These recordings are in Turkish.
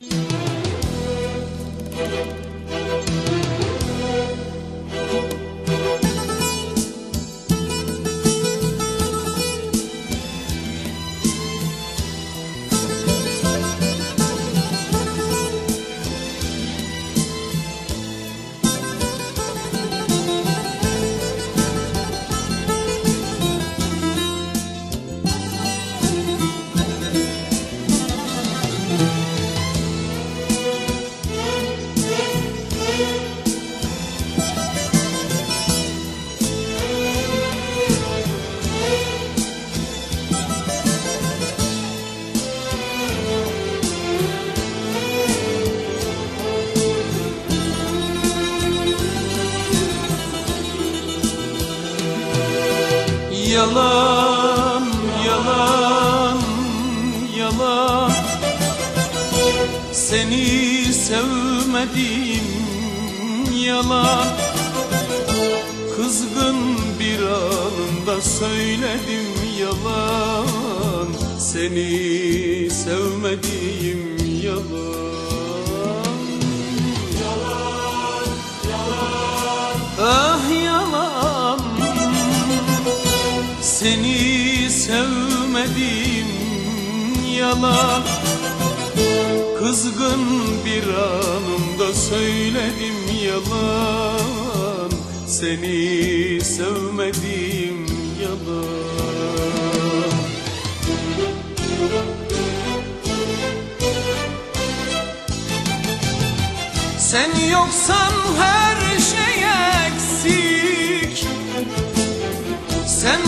Yeah. Yalan, yalan, yalan. Seni sevmedim yalan. Kızgın bir anında söyledim yalan. Seni sevmedim sevmedim yalan. Kızgın bir anımda söyledim yalan. Seni sevmedim yalan. Sen yoksan her şey eksik. Sen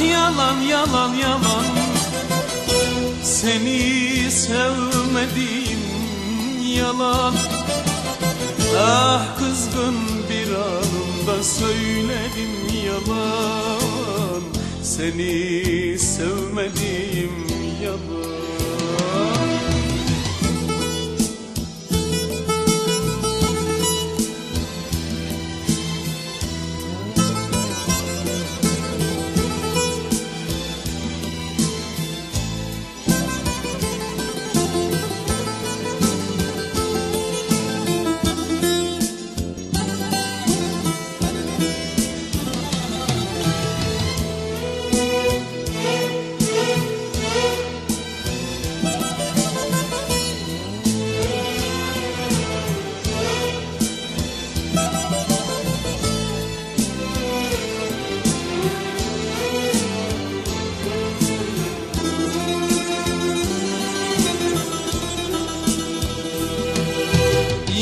yalan yalan yalan. Seni sevmedim yalan. Ah kızgın bir anımda söyledim yalan. Seni sevmedim yalan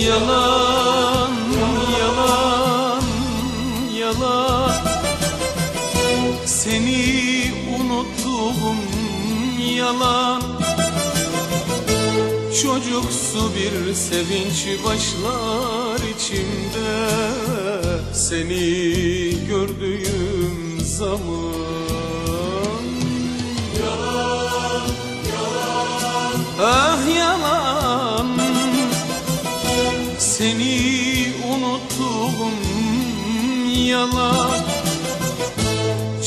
Yalan, yalan, yalan. Seni unuttuğum yalan. Çocuksu bir sevinç başlar içimde. Seni gördüğüm zaman yalan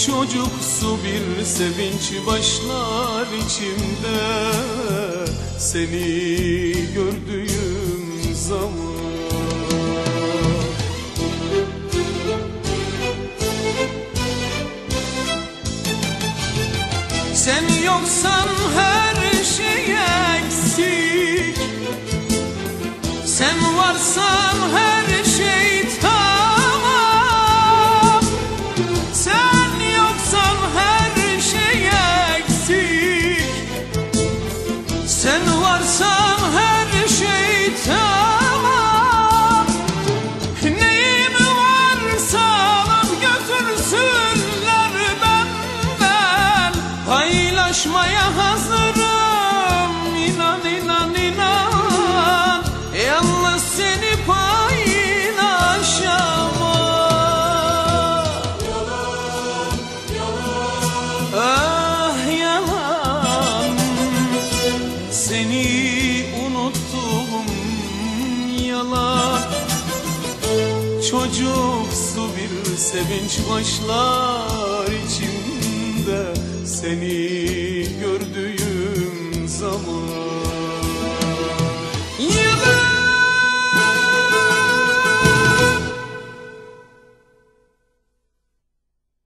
Çocuksu bir sevinç başlar içimde. Seni gördüğüm zaman. Sen yoksan her şey eksik. Sen varsan her varsam her şey tamam. Neyim varsa alıp götürsünler benden. Paylaşmaya hazırım. Yalan Çocuksu bir sevinç başlar içimde. Seni gördüğüm